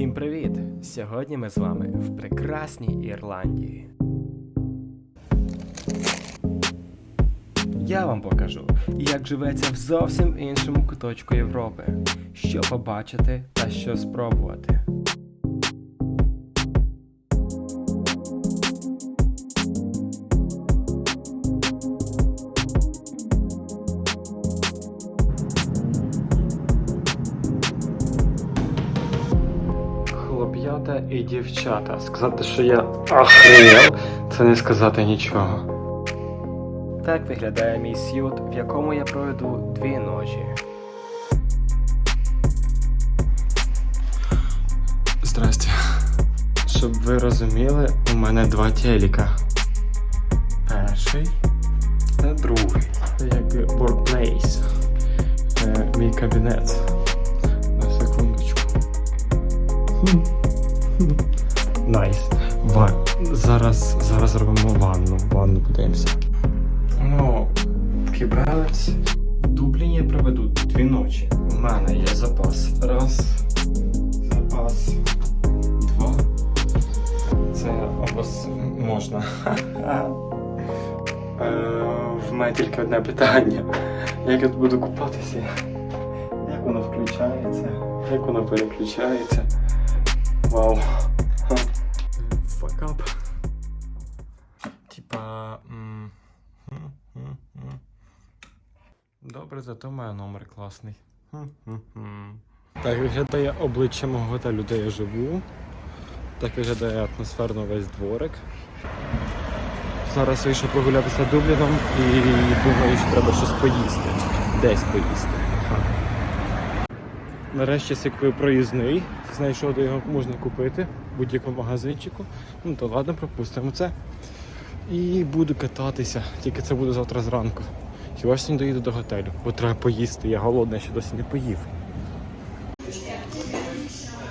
Всім привіт! Сьогодні ми з вами в прекрасній Ірландії. Я вам покажу, як живеться в зовсім іншому куточку Європи, що побачити та що спробувати. І дівчата. Сказати, що я охренел, це не сказати нічого. Так виглядає мій сют, в якому я проведу дві ночі. Здрасте. Щоб ви розуміли, у мене два телека. Перший та другий. Це як. Е, мій кабінет. На секундочку. Найс. Ва... Зараз, зараз робимо ванну. Ванну подивимося. Ну, кібелець. В Дубліні я проведу дві ночі. У мене є запас. Раз. Запас. Два. Це обос... можна. Е, В мене тільки одне питання. Як я буду купатися? Як воно включається? Як воно переключається? Вау. Факап. Типа. Добре, зато має номер класний. Так виглядає обличчя мого готелю, де я живу. Так виглядає атмосферно весь дворик. Зараз вийшов прогулятися Дубліном і думаю, що треба щось поїсти. Десь поїсти. Нарешті купив проїзний, знайшов, де його можна купити в будь-якому магазинчику. Ну то ладно, пропустимо це. І буду кататися, тільки це буде завтра зранку. Хіба ж доїду до готелю, бо треба поїсти, я голодний, ще досі не поїв.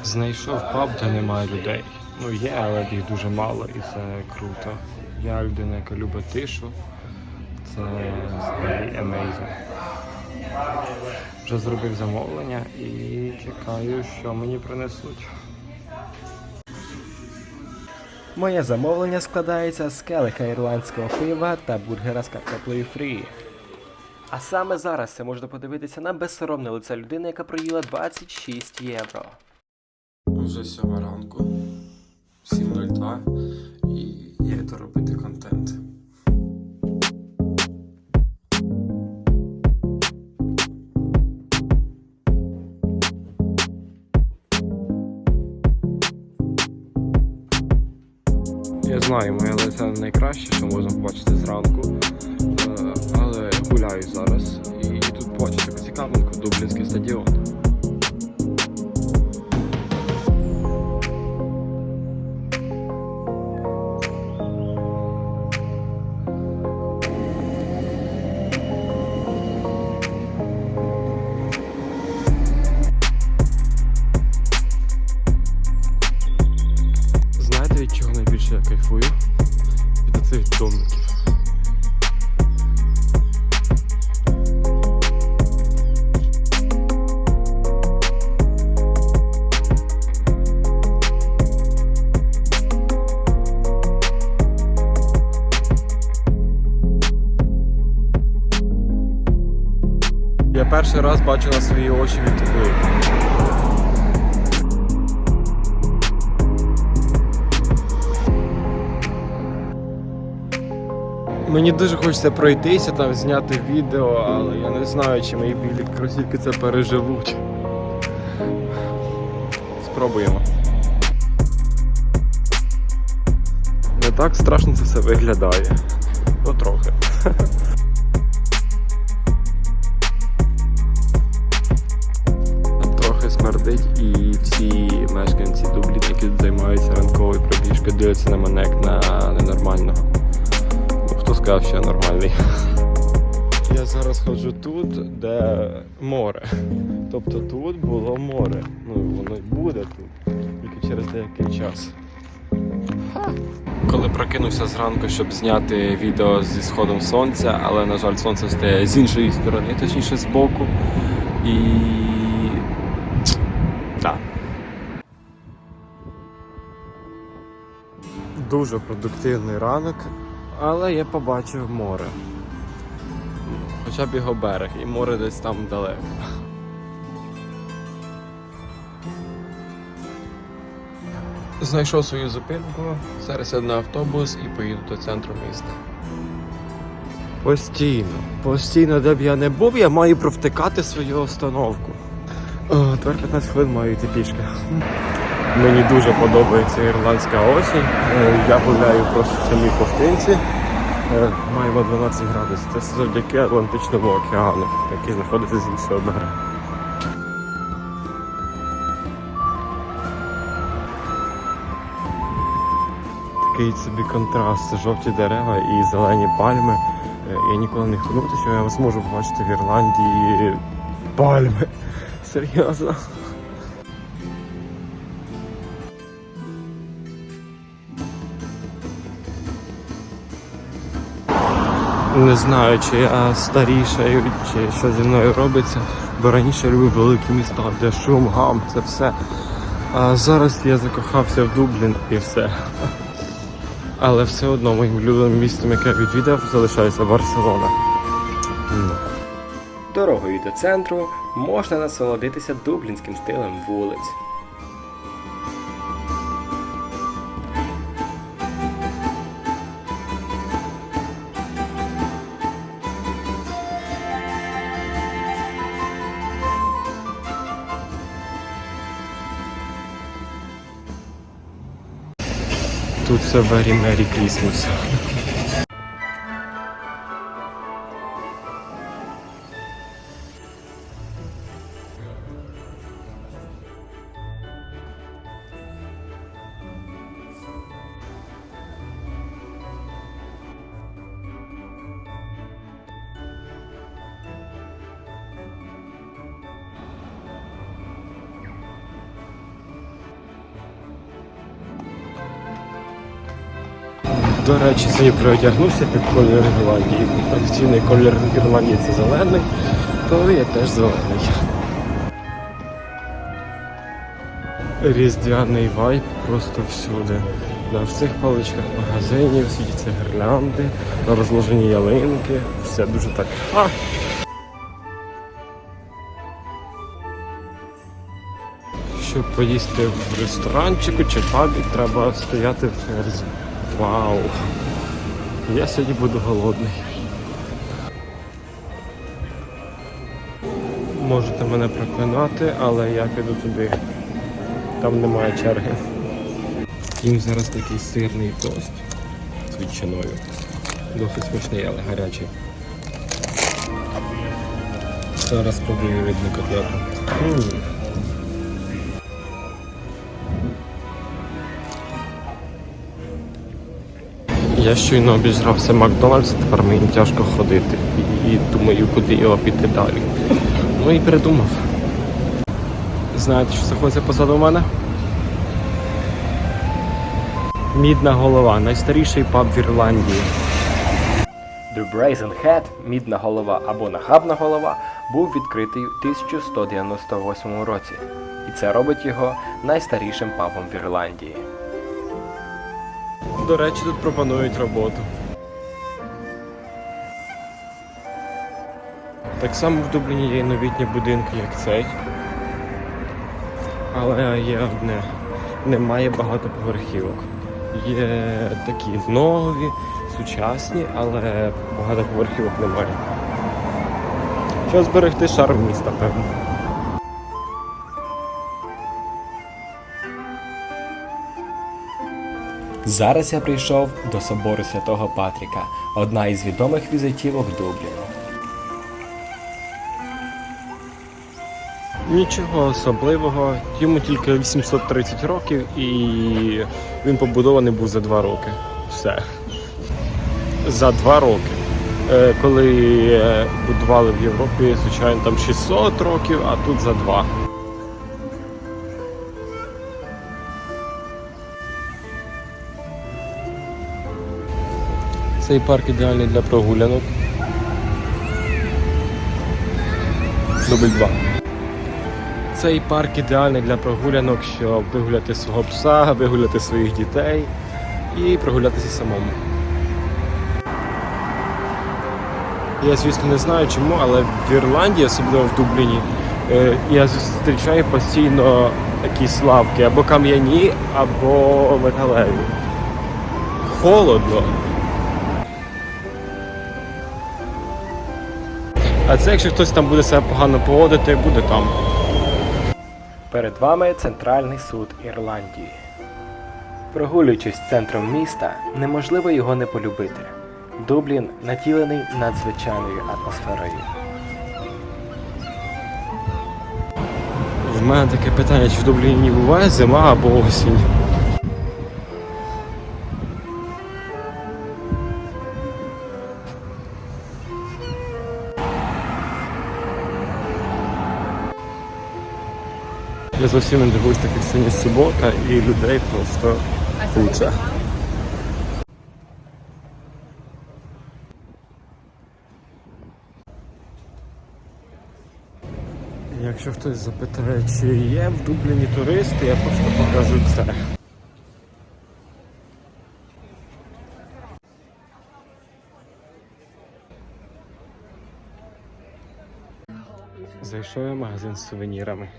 Знайшов паб, де немає людей. Ну є, але їх дуже мало і це круто. Я людина, яка любить тишу. Це amazing. Вже зробив замовлення і чекаю, що мені принесуть. Моє замовлення складається з келиха ірландського пива та бургера з картоплею фрі. А саме зараз це можна подивитися на безсоромне лице людини, яка проїла 26 євро. Вже сьома ранку, 7.02 і я йду робити контент. Знаю, моє лице не найкраще, що можна побачити зранку. Е, Але гуляю зараз і тут бачите цікавинку Дублінський стадіон. Я перший раз бачу на свої очі відтопив. Мені дуже хочеться пройтися, там зняти відео, але я не знаю, чи мої білі кросівки це переживуть. Спробуємо. Не так страшно це все виглядає. На ненормального. Ну, хто сказав, що я нормальний? Я зараз ходжу тут, де море. Тобто тут було море. Ну, воно й буде тут, тільки через деякий час. Коли прокинувся зранку, щоб зняти відео зі сходом сонця, але, на жаль, сонце стає з іншої сторони, точніше з боку. І. Дуже продуктивний ранок, але я побачив море. Хоча б його берег, і море десь там далеко. Знайшов свою зупинку, зараз сяду на автобус і поїду до центру міста. Постійно, постійно, де б я не був, я маю провтикати свою остановку. О, тепер 15 хвилин маю йти пішки. Мені дуже подобається ірландська осінь. Е, Я гуляю просто в самій ковтинці. Е, Маємо 12 градусів. Це завдяки Атлантичному океану, який знаходиться з іншого берега. Такий собі контраст, жовті дерева і зелені пальми. Е, Я ніколи не хвилювався, що я зможу побачити в Ірландії пальми. Серйозно. Не знаю, чи я старішаю, чи що зі мною робиться, бо раніше любив великі міста, де шум, гам, це все. А зараз я закохався в Дублін і все. Але все одно моїм улюбленим містом, яке я відвідав, залишається Барселона. Дорогою до центру можна насолодитися дублінським стилем вулиць. все very Merry Christmas. До речі, сьогодні переодягнувся під колір Ірландії. Офіційний колір Ірландії це зелений, то я теж зелений. Різдвяний вайб просто всюди. На всіх паличках магазинів світяться гірлянди, на розложені ялинки. Все дуже так. А! Щоб поїсти в ресторанчику чи пабі, треба стояти в черзі. Вау! Я сьогодні буду голодний. Можете мене проклинати, але я піду туди. Там немає черги. Їм зараз такий сирний тост з ветчиною. Досить смачний, але гарячий. Зараз спробую рибну котлету. Я щойно обіжрався Макдональдс, тепер мені тяжко ходити. І думаю, куди його піти далі. Ну і передумав. Знаєте, що знаходиться позаду мене? Мідна голова, найстаріший паб в Ірландії. The Brazen Head, мідна голова або нахабна голова, був відкритий у 1198 році, і це робить його найстарішим пабом в Ірландії. До речі, тут пропонують роботу. Так само в Дубліні є новітні будинки, як цей. Але є одне. Немає багатоповерхівок. Є такі нові, сучасні, але багатоповерхівок немає. Що зберегти шарм міста, певно. Зараз я прийшов до собору святого Патріка, одна із відомих візитівок Дубліну. Нічого особливого, йому тільки 830 років і він побудований був за два роки. Все. За два роки. Е, Коли е, будували в Європі, звичайно, там 600 років, а тут за два. Цей парк ідеальний для прогулянок. Дубль 2. Цей парк ідеальний для прогулянок, щоб вигуляти свого пса, вигуляти своїх дітей. і прогулятися самому. Я, звісно, не знаю чому, але в Ірландії, особливо в Дубліні, е, я зустрічаю постійно якісь лавки або кам'яні, або металеві. Холодно. А це якщо хтось там буде себе погано поводити, буде там. Перед вами центральний суд Ірландії. Прогулюючись центром міста, неможливо його не полюбити. Дублін наділений надзвичайною атмосферою. В мене таке питання, чи в Дубліні буває зима або осінь. Я зовсім не дивуюсь таких сьогодні субота і людей просто куча. Якщо хтось запитає, чи є в Дубліні туристи, я просто покажу це. Зайшов я в магазин з сувенірами.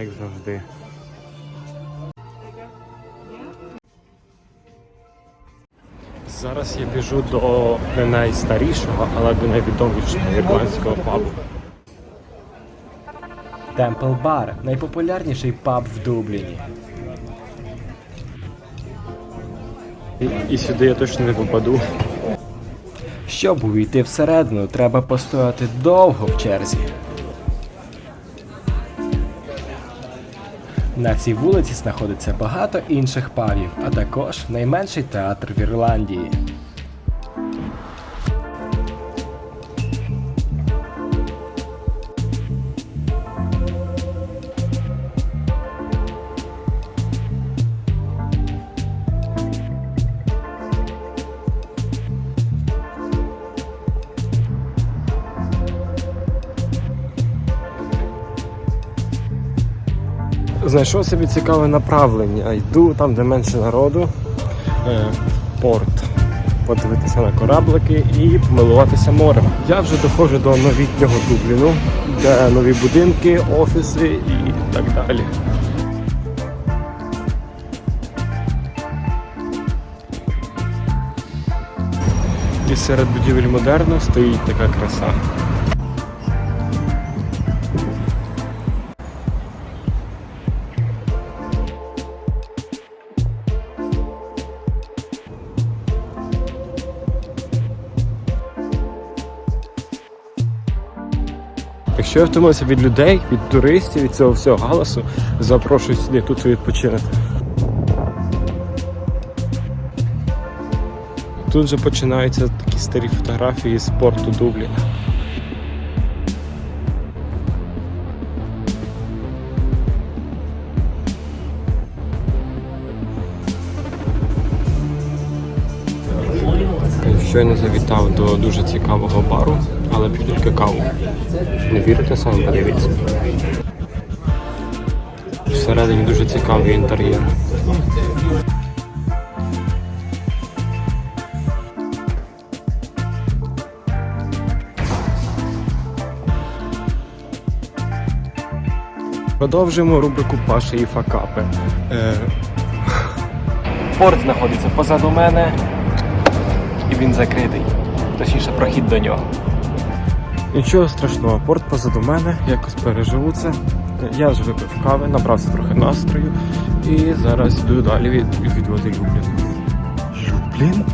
Як завжди. Зараз я біжу до не найстарішого, але до найвідомішого ірландського пабу. Темпл Бар найпопулярніший паб в Дубліні. І, і сюди я точно не попаду. Щоб увійти всередину, треба постояти довго в черзі. На цій вулиці знаходиться багато інших парів, а також найменший театр в Ірландії. Знайшов собі цікаве направлення. Йду там, де менше народу, е, в порт. Подивитися на кораблики і помилуватися морем. Я вже доходжу до новітнього Дубліну, де нові будинки, офіси і так далі. І серед будівель модерну стоїть така краса. Якщо я втомився від людей, від туристів, від цього всього галасу, запрошую сюди тут відпочинити. Тут вже починаються такі старі фотографії з порту Дубліна. Щойно завітав до дуже цікавого бару, але п'ю тільки каву. Не вірите саме, подивіться. Всередині дуже цікавий інтер'єр. Продовжуємо рубрику Паші і факапи. Е, Порт знаходиться позаду мене, і він закритий. Точніше, прохід до нього. Нічого страшного, порт позаду мене, якось переживу це. Я вже випив кави, набрався трохи настрою і зараз йду далі від, відводи Люблін. Люблін?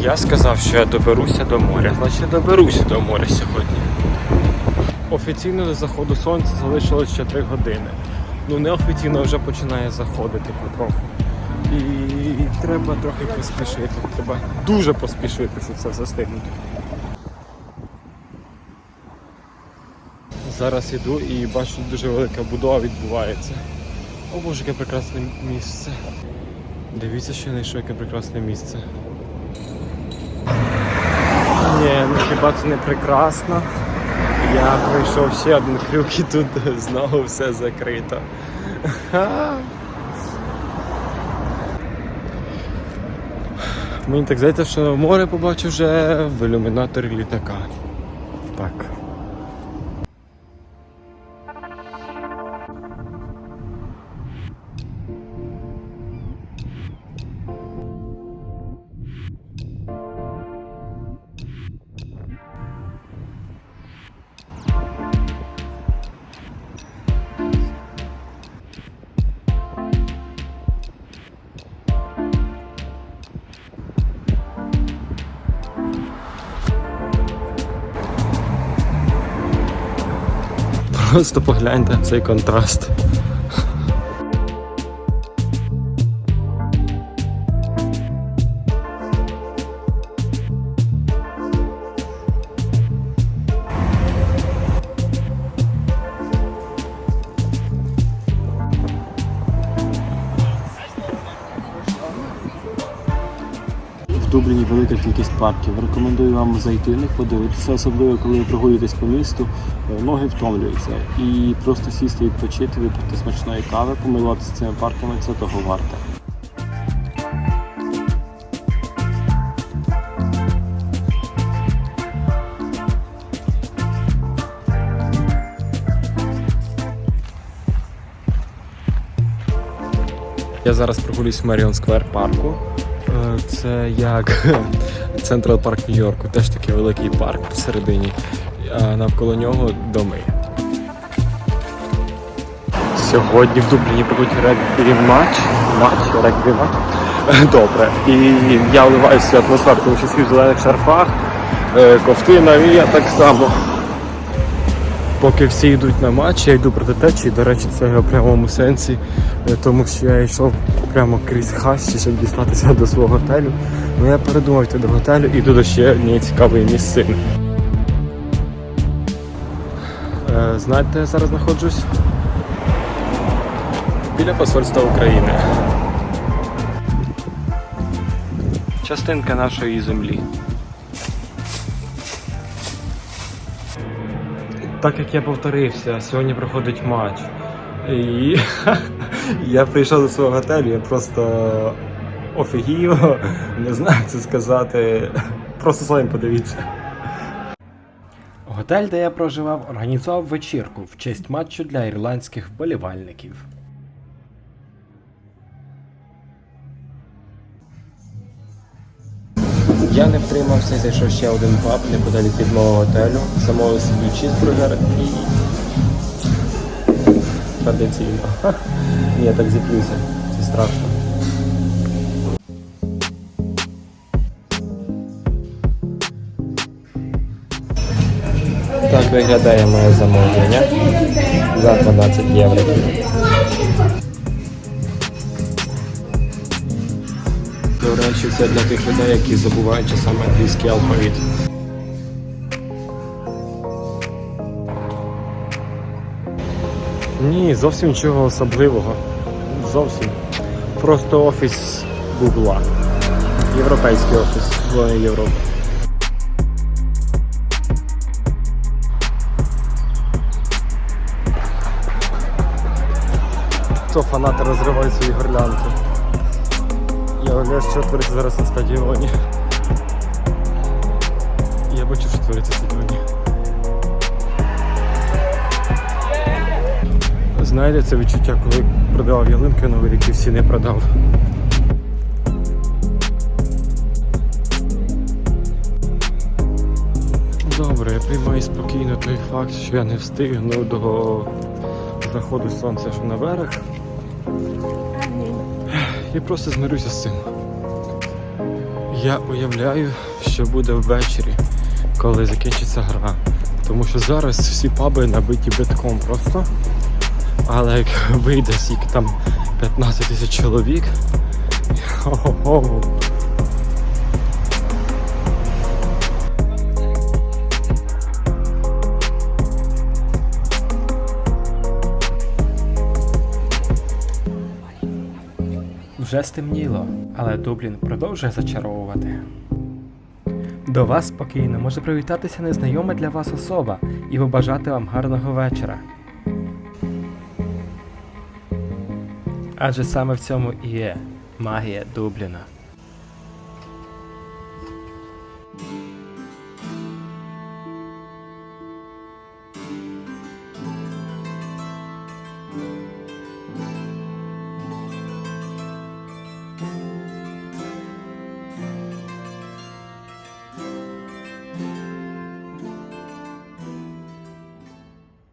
Я сказав, що я доберуся до моря, значить доберуся до моря сьогодні. Офіційно до заходу сонця залишилось ще 3 години. Ну неофіційно вже починає заходити потроху. І треба трохи поспішити. Треба дуже поспішити, щоб це все встигнути. Зараз іду і бачу, дуже велика будова відбувається. О боже, яке прекрасне місце. Дивіться, що знайшов, яке прекрасне місце. Ні, ну хіба це не прекрасно? Я пройшов ще один крюк і тут знову все закрито. Мені так здається, що море побачу вже в ілюмінаторі літака. Просто погляньте цей контраст. В велика кількість парків. Рекомендую вам зайти в них, подивитися, особливо коли ви прогулюєтесь по місту, е, ноги втомлюються. І просто сісти відпочити, випити смачної кави, помилуватися цими парками це того варте. Я зараз прогулююсь в Меріон Сквер парку. Е, Це як Централ Парк Нью-Йорку, теж такий великий парк посередині, а навколо нього доми. Сьогодні в Дубліні будуть регбі матч. Матч, регбі матч. Добре. І я вливаюся в атмосферу, тому що всі в зелених шарфах, е, ковтина, і я так само. Поки всі йдуть на матч, я йду проти течії. До речі, це в прямому сенсі, е, тому що я йшов прямо крізь хащі, щоб дістатися до свого готелю. Ну я передумав йти до готелю і йду до ще однієї цікавої місцини. Е, знаєте, я зараз знаходжусь? Біля посольства України. Частинка нашої землі. Так як я повторився, сьогодні проходить матч. І я прийшов до свого готелю, я просто офігів, не знаю як це сказати. Просто самі подивіться. Готель, де я проживав, організував вечірку в честь матчу для ірландських вболівальників. Я не втримався, зайшов ще один паб неподалік від мого готелю, замовив собі чізбургер і традиційно. Я так зіплюся, це страшно. Так виглядає моє замовлення за 12 євро. До речі, це для тих людей, які забувають часами англійський алфавіт. Ні, зовсім нічого особливого. Зовсім. Просто офіс Гугла. Європейський офіс Зони Європи. То фанати розривають свої горлянки. Я уявляю, що твориться зараз на стадіоні. Я бачу, що твориться на стадіоні. Знаєте, це відчуття, коли продавав ялинки новий рік і всі не продав. Добре, я приймаю спокійно той факт, що я не встигну до заходу сонця що наверх. І просто змирюся з цим. Я уявляю, що буде ввечері, коли закінчиться гра. Тому що зараз всі паби набиті битком просто. Але як вийде скільки там 15 тисяч чоловік, Хо-хо-хо. Вже стемніло, але Дублін продовжує зачаровувати. До вас спокійно може привітатися незнайома для вас особа і побажати вам гарного вечора. Адже саме в цьому і є магія Дубліна.